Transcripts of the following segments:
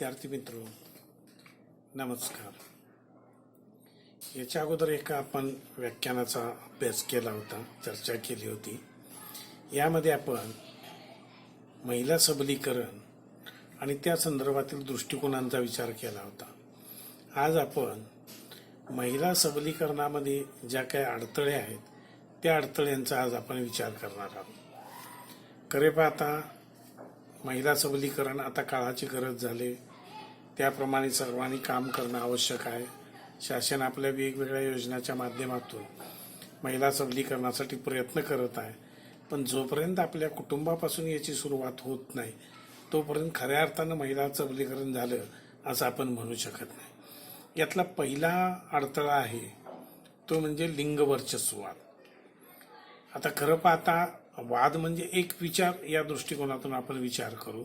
विद्यार्थी मित्र नमस्कार. याच्या अगोदर एका आपण व्याख्यानाचा अभ्यास केला होता चर्चा केली होती. यामध्ये आपण महिला सबलीकरण आणि त्या संदर्भातील दृष्टिकोनांचा विचार केला होता. आज आपण महिला सबलीकरणामध्ये ज्या काही अडथळे आहेत त्या अडथळ्यांचा आज आपण विचार करणार आहोत. खरे पाहता महिला सबलीकरण आता काळाची गरज झाली. त्याप्रमाणे सर्वांनी काम करणं आवश्यक आहे. शासन आपल्या वेगवेगळ्या योजनाच्या माध्यमातून महिला सबलीकरणासाठी प्रयत्न करत आहे. पण जोपर्यंत आपल्या कुटुंबापासून याची सुरुवात होत नाही तोपर्यंत खऱ्या अर्थानं महिला सबलीकरण झालं असं आपण म्हणू शकत नाही. यातला पहिला अडथळा आहे तो म्हणजे लिंगवर्चस्ववाद आता खरं पाहता वाद म्हणजे एक विचार या दृष्टिकोनातून आपण विचार करू.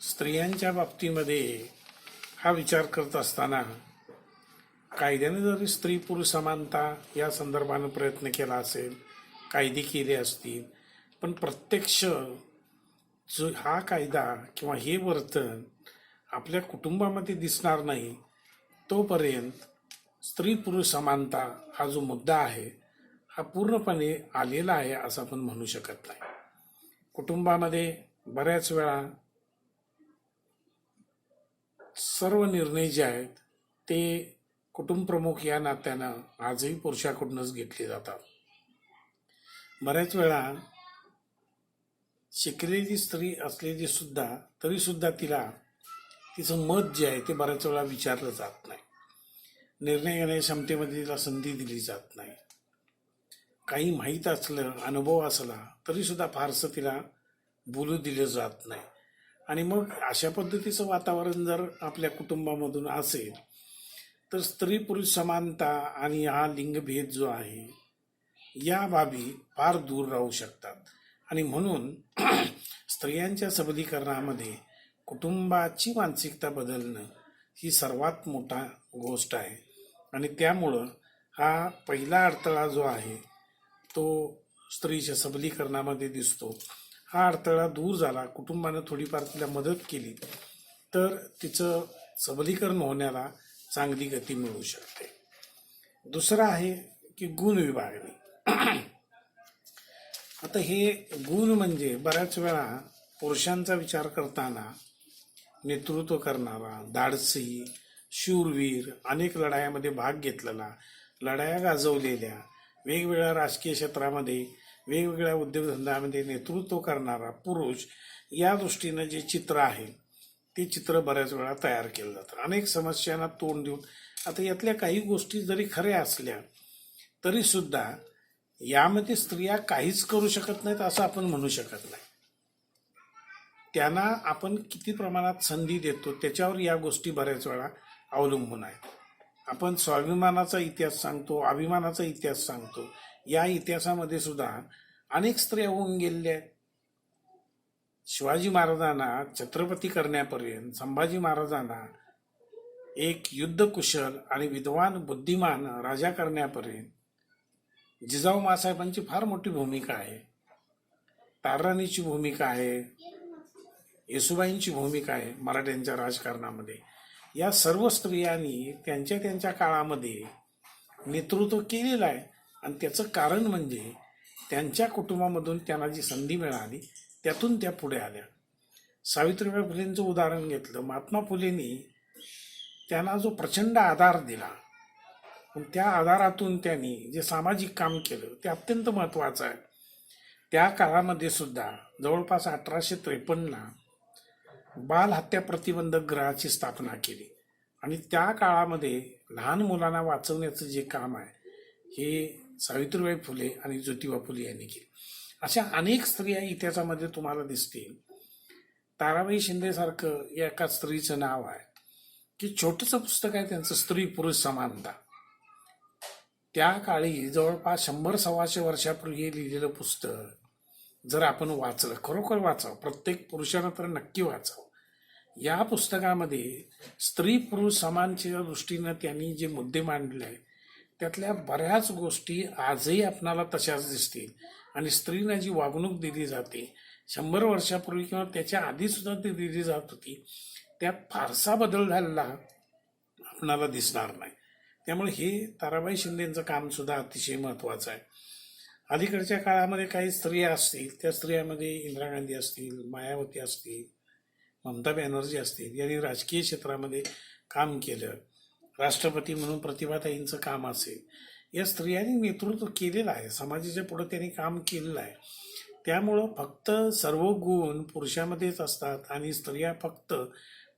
स्त्रियांच्या बाबतीमध्ये हा विचार करत असताना कायद्याने जरी स्त्री पुरुष समानता या संदर्भानं प्रयत्न केला असेल कायदे केले असतील पण प्रत्यक्ष जो हा कायदा किंवा हे वर्तन आपल्या कुटुंबामध्ये दिसणार नाही तोपर्यंत स्त्री पुरुष समानता हा जो मुद्दा आहे हा पूर्णपणे आलेला आहे असं आपण म्हणू शकत नाही. कुटुंबामध्ये बऱ्याच वेळा सर्व निर्णय जे आहेत ते कुटुंबप्रमुख या नात्यानं आजही पुरुषाकडूनच घेतले जातात. बऱ्याच वेळा शिकलेली स्त्री असलेली सुद्धा तरीसुद्धा तिला तिचं मत जे आहे ते बऱ्याच वेळा विचारलं जात नाही. निर्णय घेण्याच्या क्षमतेमध्ये तिला संधी दिली जात नाही. काही माहीत असलं अनुभव असला तरीसुद्धा फारसं तिला बोलू दिलं जात नाही. आणि मग अशा पद्धतीचं वातावरण जर आपल्या कुटुंबामधून असेल तर स्त्री पुरुष समानता आणि हा लिंगभेद जो आहे या बाबी फार दूर राहू शकतात. आणि म्हणून स्त्रियांच्या सबलीकरणामध्ये कुटुंबाची मानसिकता बदलणं ही सर्वात मोठा गोष्ट आहे. आणि त्यामुळं हा पहिला अडथळा जो आहे तो स्त्रीच्या सबलीकरणामध्ये दिसतो. हा अडथळा दूर झाला कुटुंबानं थोडीफार तिला मदत केली तर तिचं सबलीकरण होण्याला चांगली गती मिळू शकते. दुसरं आहे की गुण विभागणी. आता हे गुण म्हणजे बऱ्याच वेळा पुरुषांचा विचार करताना नेतृत्व करणारा धाडसी शूरवीर अनेक लढायामध्ये भाग घेतलेला लढाया गाजवलेल्या वेगवेगळ्या राजकीय क्षेत्रामध्ये वेगवेगळ्या उद्योगधंद्यामध्ये नेतृत्व करणारा पुरुष या दृष्टीनं जे चित्र आहे ते चित्र बऱ्याच वेळा तयार केलं जातं. अनेक समस्यांना तोंड देऊन आता यातल्या काही गोष्टी जरी खऱ्या असल्या तरीसुद्धा यामध्ये स्त्रिया काहीच करू शकत नाहीत असं आपण म्हणू शकत नाही. त्यांना आपण किती प्रमाणात संधी देतो त्याच्यावर या गोष्टी बऱ्याच वेळा अवलंबून आहेत. आपण स्वाभिमानाचा इतिहास सांगतो अभिमानाचा इतिहास सांगतो या इतिहासामध्ये सुद्धा अनेक स्त्रिया होऊन गेलेल्या आहेत. शिवाजी महाराजांना छत्रपती करण्यापर्यंत संभाजी महाराजांना एक युद्धकुशल आणि विद्वान बुद्धिमान राजा करण्यापर्यंत जिजाऊ मासाहेबांची फार मोठी भूमिका आहे. ताराणीची भूमिका आहे. येसुबाईंची भूमिका आहे मराठ्यांच्या राजकारणामध्ये. या सर्व स्त्रियांनी त्यांच्या त्यांच्या काळामध्ये नेतृत्व केलेलं आहे. आणि त्याचं कारण म्हणजे त्यांच्या कुटुंबामधून त्यांना जी संधी मिळाली त्यातून त्या पुढे आल्या. सावित्रीबाई फुलेंचं उदाहरण घेतलं. महात्मा फुलेंनी त्यांना जो प्रचंड आधार दिला पण त्या आधारातून त्यांनी जे सामाजिक काम केलं ते अत्यंत महत्त्वाचं आहे. त्या काळामध्ये सुद्धा जवळपास अठराशे त्रेपन्नला बाल हत्या प्रतिबंधक ग्रहाची स्थापना केली. आणि त्या काळामध्ये लहान मुलांना वाचवण्याचं जे काम आहे हे सावित्रीबाई फुले आणि ज्योतिबा फुले यांनी केले. अशा अनेक स्त्रिया इतिहासामध्ये तुम्हाला दिसतील. ताराबाई शिंदेसारखं या एका स्त्रीचं नाव आहे. की छोटंसं पुस्तक आहे त्यांचं स्त्री पुरुष समानता. त्या काळी जवळपास शंभर सव्वाशे वर्षापूर्वी लिहिलेलं पुस्तक जर आपण वाचलं खरोखर वाचावं प्रत्येक पुरुषानं तर नक्की वाचावं. या पुस्तकामध्ये स्त्री पुरुष समानच्या दृष्टीनं त्यांनी जे मुद्दे मांडले आहेत त्यातल्या बऱ्याच गोष्टी आजही आपणाला तशाच दिसतील. आणि स्त्रीनं जी वागणूक दिली जाते शंभर वर्षापूर्वी किंवा त्याच्या आधीसुद्धा ती दिली जात होती त्यात फारसा बदल झालेला आपणाला दिसणार नाही. त्यामुळे हे ताराबाई शिंदेचं कामसुद्धा अतिशय महत्त्वाचं आहे. अलीकडच्या काळामध्ये काही स्त्रिया असतील त्या स्त्रियामध्ये इंदिरा गांधी असतील मायावती असतील ममता बॅनर्जी असतील यांनी राजकीय क्षेत्रामध्ये काम केलं. राष्ट्रपती म्हणून प्रतिभाताईंचं काम असेल. या स्त्रियांनी नेतृत्व केलेलं आहे. समाजाच्या पुढे त्यांनी काम केलेलं आहे. त्यामुळं फक्त सर्व गुण पुरुषामध्येच असतात आणि स्त्रिया फक्त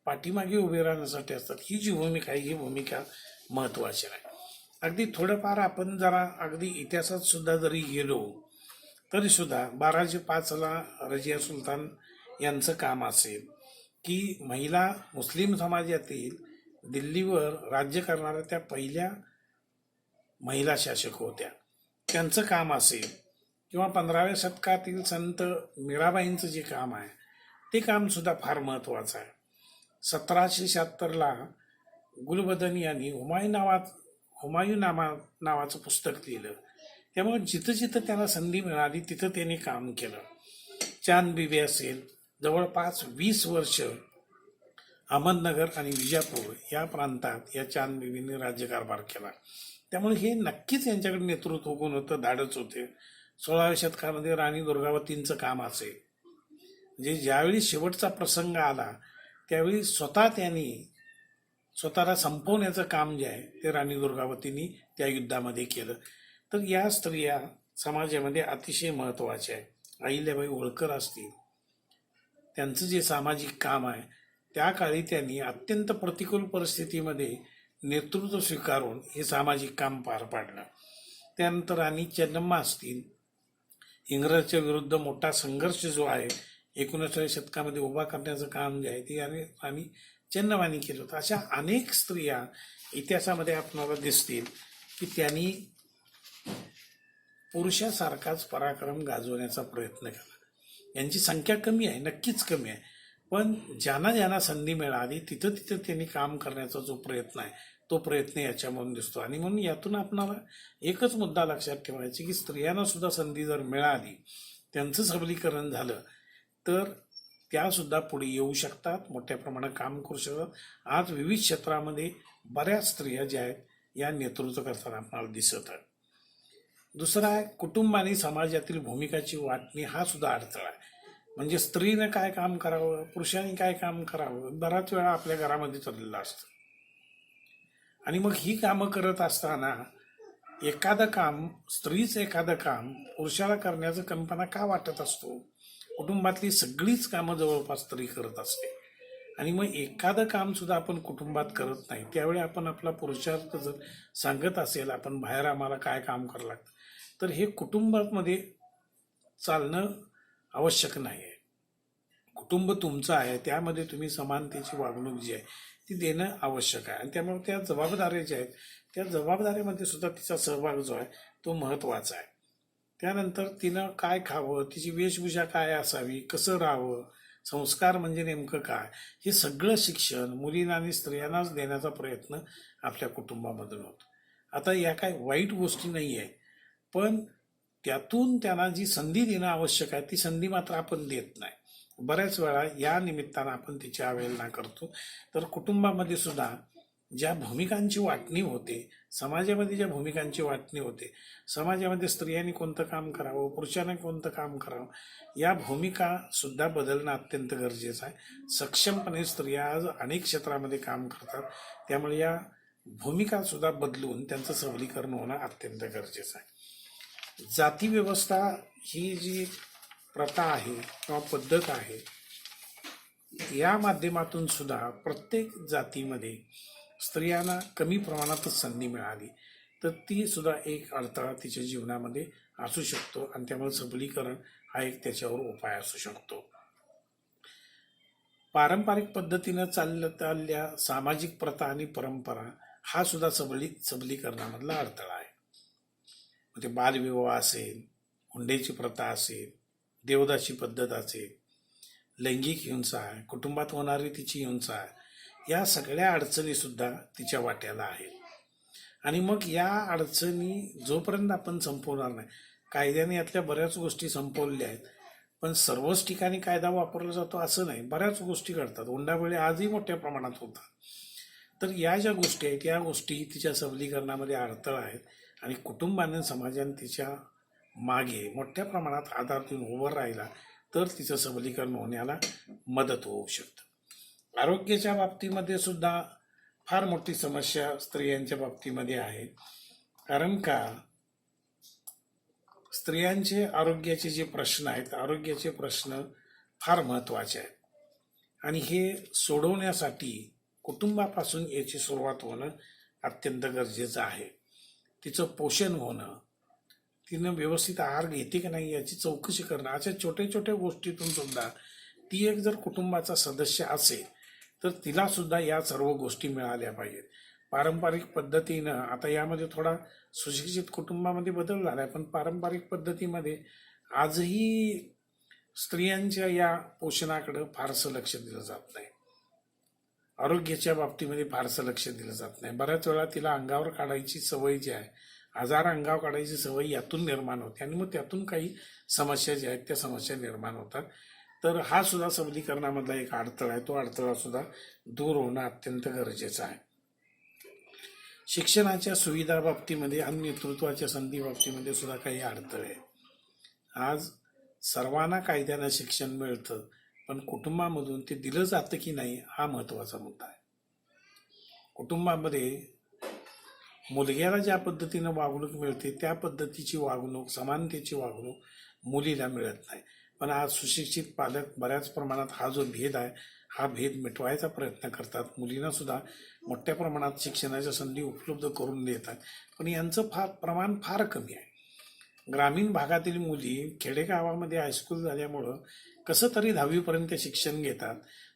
पाठीमागे उभे राहण्यासाठी असतात. ही जी भूमिका आहे ही भूमिका महत्त्वाची आहे. अगदी थोडंफार आपण जरा अगदी इतिहासात सुद्धा जरी गेलो तरीसुद्धा बाराशे पाचला रजिया सुलतान यांचं काम असेल की महिला मुस्लिम समाजातील दिल्लीवर राज्य करणाऱ्या त्या पहिल्या महिला शासक होत्या. त्यांचं काम असेल किंवा पंधराव्या शतकातील संत मीराबाईंचं जे काम आहे ते कामसुद्धा फार महत्त्वाचं आहे. सतराशे शहात्तरला गुलबदन यांनी हुमायू नावात हुमायू नामा नावाचं पुस्तक लिहिलं. त्यामुळे जिथं जिथं त्यांना संधी मिळाली तिथं त्यांनी काम केलं. चांद बिबी असेल जवळपास वीस वर्ष अहमदनगर आणि विजापूर या प्रांतात या चांद बीबींनी राज्यकारभार केला. त्यामुळे हे नक्कीच यांच्याकडे नेतृत्व कोण होतं धाडच होते. सोळाव्या शतकामध्ये राणी दुर्गावतींचं काम असेल म्हणजे ज्यावेळी शेवटचा प्रसंग आला त्यावेळी स्वतः त्यांनी स्वतःला संपवण्याचं काम जे आहे ते राणी दुर्गावतींनी त्या युद्धामध्ये केलं. तर या स्त्रिया समाजामध्ये अतिशय महत्त्वाच्या आहे अहिल्याबाई होळकर असतील. त्यांचं जे सामाजिक काम आहे त्या काळी त्यांनी अत्यंत प्रतिकूल परिस्थितीमध्ये नेतृत्व स्वीकारून हे सामाजिक काम पार पाडलं. त्यानंतर आणि चेन्नम्मा असतील इंग्रजच्या विरुद्ध मोठा संघर्ष जो आहे एकोणीसाव्या शतकामध्ये उभा करण्याचं काम जे आहे ते आणि राणी चेन्नमानी केलं होतं. अशा अनेक स्त्रिया इतिहासामध्ये आपणाला दिसतील की त्यांनी पुरुषासारखाच पराक्रम गाजवण्याचा प्रयत्न केला. यांची संख्या कमी आहे नक्कीच कमी आहे. पण ज्यांना ज्यांना संधी मिळाली तिथं तिथं त्यांनी काम करण्याचा जो प्रयत्न आहे तो प्रयत्न याच्यामधून दिसतो. आणि म्हणून यातून आपणाला एकच मुद्दा लक्षात ठेवायचा की स्त्रियांना सुद्धा संधी जर मिळाली त्यांचं सबलीकरण झालं तर त्यासुद्धा पुढे येऊ शकतात मोठ्या प्रमाणात काम करू शकतात. आज विविध क्षेत्रामध्ये बऱ्याच स्त्रिया ज्या आहेत या नेतृत्व करताना आपल्याला दिसत आहेत. दुसरा आहे कुटुंब आणि समाजातील भूमिकाची वाटणी हा सुद्धा अडथळा आहे. म्हणजे स्त्रीनं काय काम करावं पुरुषांनी काय काम करावं बराच वेळा आपल्या घरामध्ये चाललेलं असतं. आणि मग ही कामं करत असताना एखादं काम स्त्रीच एखादं काम पुरुषाला करण्याचं कंपना का वाटत असतो? कुटुंबातली सगळीच कामं जवळपास स्त्री करत असते. आणि मग एखादं काम सुद्धा आपण कुटुंबात करत नाही. त्यावेळी आपण आपला पुरुषार्थ जर सांगत असेल आपण बाहेर आम्हाला काय काम करावं लागतं? तर हे कुटुंबामध्ये चालणं आवश्यक नाही आहे कुटुंब तुमचं आहे त्यामध्ये तुम्ही समानतेची वागणूक जी आहे ती देणं आवश्यक आहे. आणि त्यामुळे त्या जबाबदाऱ्या ज्या आहेत. त्या जबाबदाऱ्यामध्ये सुद्धा तिचा सहभाग जो आहे तो महत्त्वाचा आहे. त्यानंतर तिनं काय खावं तिची वेशभूषा काय असावी कसं राहावं संस्कार म्हणजे नेमकं काय हे सगळं शिक्षण मुलींना आणि स्त्रियांनाच देण्याचा प्रयत्न आपल्या कुटुंबामधून होतो. आता या काय वाईट गोष्टी नाही आहे पण त्यातून त्यांना जी संधी देणं आवश्यक आहे ती संधी मात्र आपण देत नाही. बऱ्याच वेळा या निमित्तानं आपण तिची अवहेलना करतो. तर कुटुंबामध्ये सुद्धा ज्या भूमिकांची वाटणी होते समाजामध्ये ज्या भूमिकांची वाटणी होते समाजामध्ये स्त्रियांनी कोणतं काम करावं पुरुषांनी कोणतं काम करावं या भूमिका सुद्धा बदलणं अत्यंत गरजेचं आहे. सक्षमपणे स्त्रिया आज अनेक क्षेत्रामध्ये काम करतात. त्यामुळे या भूमिका सुद्धा बदलून त्यांचं सबलीकरण होणं अत्यंत गरजेचं आहे. जाती व्यवस्था ही जी प्रथा आहे किंवा पद्धत आहे या माध्यमातून सुद्धा प्रत्येक जातीमध्ये स्त्रियांना कमी प्रमाणातच संधी मिळाली. तर ती सुद्धा एक अडथळा तिच्या जीवनामध्ये असू शकतो आणि त्यामुळे सबलीकरण हा एक त्याच्यावर उपाय असू शकतो. पारंपरिक पद्धतीनं चालत आलेल्या सामाजिक प्रथा आणि परंपरा हा सुद्धा सबली सबलीकरणामधला अडथळा आहे. म्हणजे बालविवाह असेल हुंड्याची प्रथा असेल देवदासी पद्धत असेल लैंगिक हिंसा कुटुंबात होणारी तिची हिंसा या सगळ्या अडचणीसुद्धा तिच्या वाट्याला आहेत. आणि मग या अडचणी जोपर्यंत आपण संपवणार नाही कायद्याने यातल्या बऱ्याच गोष्टी संपवलेल्या आहेत पण सर्वच ठिकाणी कायदा वापरला जातो असं नाही बऱ्याच गोष्टी घडतात. हुंडाबळी आजही मोठ्या प्रमाणात होतात. तर या ज्या गोष्टी आहेत या गोष्टी तिच्या सबलीकरणामध्ये अडथळा आहेत. आणि कुटुंबाने समाजाने तिच्यामागे मोठ्या प्रमाणात आधार देऊन उभं राहिला तर तिचं सबलीकरण होण्याला मदत होऊ शकतं. आरोग्याच्या बाबतीमध्ये सुद्धा फार मोठी समस्या स्त्रियांच्या बाबतीमध्ये आहे. कारण का? स्त्रियांचे आरोग्याचे जे प्रश्न आहेत आरोग्याचे प्रश्न फार महत्त्वाचे आहेत. आणि हे सोडवण्यासाठी कुटुंबापासून याची सुरुवात होणं अत्यंत गरजेचं आहे. तिचं पोषण होणं तिनं व्यवस्थित आहार घेते की नाही याची चौकशी करणं अशा छोट्या छोट्या गोष्टीतून सुद्धा ती एक जर कुटुंबाचा सदस्य असेल तर तिला सुद्धा या सर्व गोष्टी मिळाल्या पाहिजेत. पारंपरिक पद्धतीनं आता यामध्ये थोडा सुशिक्षित कुटुंबामध्ये बदल झाला आहे पण पारंपरिक पद्धतीमध्ये आजही स्त्रियांच्या या पोषणाकडं फारसं लक्ष दिलं जात नाही. आरोग्याच्या बाबतीमध्ये फारसं लक्ष दिलं जात नाही. बऱ्याच वेळा तिला अंगावर काढायची सवय जी आहे आजार अंगावर काढायची सवय यातून निर्माण होते आणि मग त्यातून काही समस्या ज्या आहेत त्या समस्या निर्माण होतात. तर हा सुद्धा सबलीकरणामधला एक अडथळा आहे. तो अडथळा सुद्धा दूर होणं अत्यंत गरजेचं आहे. शिक्षणाच्या सुविधा बाबतीमध्ये आणि नेतृत्वाच्या संधी बाबतीमध्ये सुद्धा काही अडथळे आहे. आज सर्वांना कायद्यानं शिक्षण मिळतं. पण कुटुंबामधून ते दिलं जातं की नाही हा महत्त्वाचा मुद्दा आहे. कुटुंबामध्ये मुलग्याला ज्या पद्धतीनं वागणूक मिळते त्या पद्धतीची वागणूक समानतेची वागणूक मुलीला मिळत नाही. पण आज सुशिक्षित पालक बऱ्याच प्रमाणात हा जो भेद आहे हा भेद मिटवायचा प्रयत्न करतात. मुलींनासुद्धा मोठ्या प्रमाणात शिक्षणाच्या संधी उपलब्ध करून देतात. पण यांचं फार प्रमाण फार कमी आहे. ग्रामीण भागातील मुली खेडेगावामध्ये हायस्कूल झाल्यामुळं कसं तरी दहावीपर्यंत शिक्षण घेतात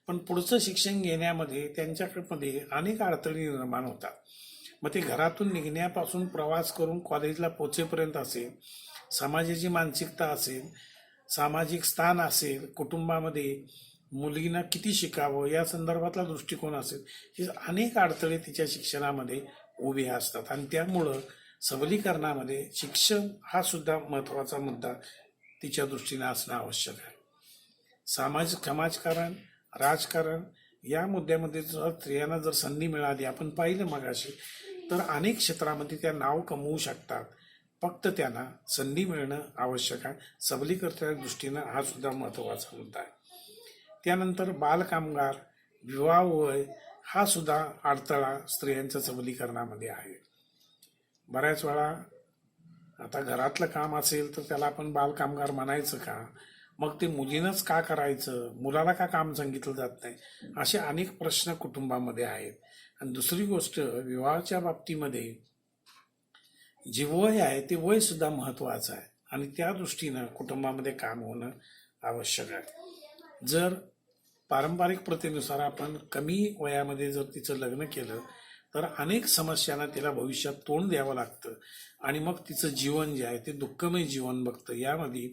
पण पुढचं शिक्षण घेण्यामध्ये त्यांच्यामध्ये अनेक अडचणी निर्माण होतात. मग ते घरातून निघण्यापासून प्रवास करून कॉलेजला पोचेपर्यंत असेल समाजाची मानसिकता असेल सामाजिक स्थान असेल कुटुंबामध्ये मुलींना किती शिकावं या संदर्भातला दृष्टिकोन असेल हे अनेक अडथळे तिच्या शिक्षणामध्ये उभे असतात. आणि त्यामुळं सबलीकरणामध्ये शिक्षण हा सुद्धा महत्त्वाचा मुद्दा तिच्या दृष्टीने असणं आवश्यक आहे. सामाजिक समाजकारण राजकारण या मुद्द्यामध्ये जर स्त्रियांना जर संधी मिळाली आपण पाहिलं मगाशी तर अनेक क्षेत्रामध्ये त्या नाव कमवू शकतात. फक्त त्यांना संधी मिळणं आवश्यक आहे. सबलीकरणाच्या दृष्टीनं हा सुद्धा महत्त्वाचा मुद्दा आहे. त्यानंतर बालकामगार विवाह वय हा सुद्धा अडथळा स्त्रियांच्या सबलीकरणामध्ये आहे. बऱ्याच वेळा आता घरातलं काम असेल तर त्याला आपण बालकामगार म्हणायचं का? मग ते मुलीनंच का करायचं? मुलाला का काम सांगितलं जात नाही? असे अनेक प्रश्न कुटुंबामध्ये आहेत. आणि दुसरी गोष्ट विवाहाच्या बाबतीमध्ये जे वय आहे ते वय सुद्धा महत्वाचं आहे. आणि त्या दृष्टीनं कुटुंबामध्ये काम होणं आवश्यक आहे. जर पारंपरिक प्रथेनुसार आपण कमी वयामध्ये जर तिचं लग्न केलं तर अनेक समस्यांना तिला भविष्यात तोंड द्यावं लागतं. आणि मग तिचं जीवन जे आहे ते दुःखमय जीवन बघतं. यामध्ये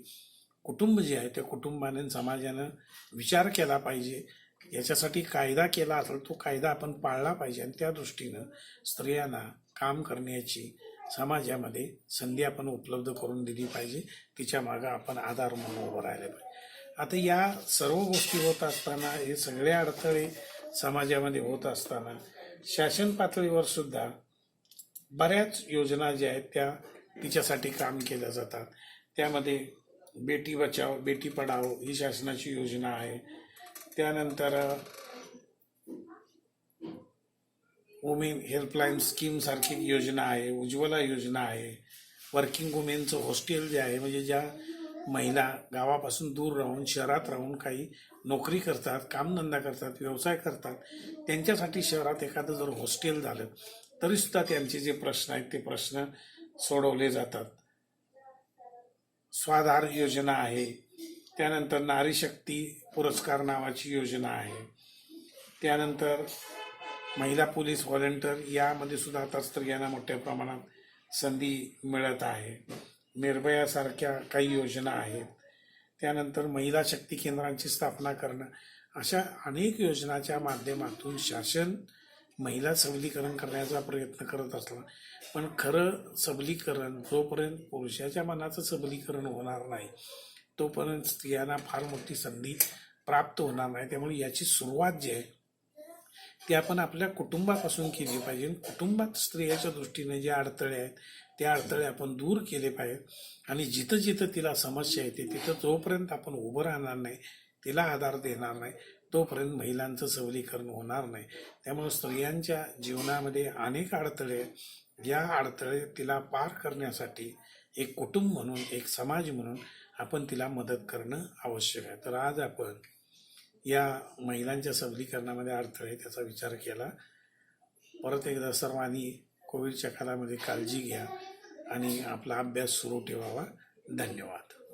कुटुंब जे आहे त्या कुटुंबाने समाजानं विचार केला पाहिजे. याच्यासाठी कायदा केला असेल तो कायदा आपण पाळला पाहिजे. आणि त्या दृष्टीनं स्त्रियांना काम करण्याची समाजामध्ये संधी आपण उपलब्ध करून दिली पाहिजे. तिच्या मागं आपण आधार म्हणून उभं राहिलं पाहिजे. आता या सर्व गोष्टी होत असताना हे सगळे अडथळे समाजामध्ये होत असताना शासन पातळीवर सुद्धा बऱ्याच योजना ज्या आहेत त्या तिच्यासाठी काम केल्या जातात. त्यामध्ये बेटी बचाव बेटी पढाओ ही शासनाची योजना आहे. त्यानंतर वुमेन हेल्पलाईन स्कीमसारखी योजना आहे उज्ज्वला योजना आहे. वर्किंग वुमेनचं हॉस्टेल जे आहे म्हणजे ज्या महिला गावापासून दूर राहून शहरात राहून काही नोकरी करतात कामधंदा करतात व्यवसाय करतात त्यांच्यासाठी शहरात एखादं जर हॉस्टेल झालं तरीसुद्धा त्यांचे जे प्रश्न आहेत ते प्रश्न सोडवले जातात. स्वाधार योजना आहे. त्यानंतर नारी शक्ती पुरस्कार नावाची योजना आहे. त्यानंतर महिला पोलीस व्हॉलेंटियर यामध्ये सुद्धा आता स्त्रियांना मोठ्या प्रमाणात संधी मिळत आहे. निर्भयासारख्या काही योजना आहेत. त्यानंतर महिला शक्ती केंद्रांची स्थापना करणं. अशा अनेक योजनाच्या माध्यमातून शासन महिला सबलीकरण करण्याचा प्रयत्न करत असला. पण खरं सबलीकरण जोपर्यंत पुरुषाच्या मनाचं सबलीकरण होणार नाही तोपर्यंत स्त्रियांना फार मोठी संधी प्राप्त होणार नाही. त्यामुळे याची सुरुवात जी आहे ती आपण आपल्या कुटुंबापासून केली पाहिजे. कुटुंबात स्त्रियाच्या दृष्टीने जे अडथळे आहेत ते अडथळे आपण दूर केले पाहिजेत. आणि जिथं जिथं तिला समस्या येते तिथं जोपर्यंत आपण उभं राहणार नाही तिला आधार देणार नाही तोपर्यंत महिलांचं सबलीकरण होणार नाही. त्यामुळे स्त्रियांच्या जीवनामध्ये अनेक अडथळे या अडथळे तिला पार करण्यासाठी एक कुटुंब म्हणून एक समाज म्हणून आपण तिला मदत करणं आवश्यक आहे. तर आज आपण या महिलांच्या सबलीकरणामध्ये अडथळे त्याचा विचार केला. परत एकदा सर्वांनी कोविडच्या काळामध्ये काळजी घ्या आणि आपला अभ्यास सुरू ठेवावा. धन्यवाद.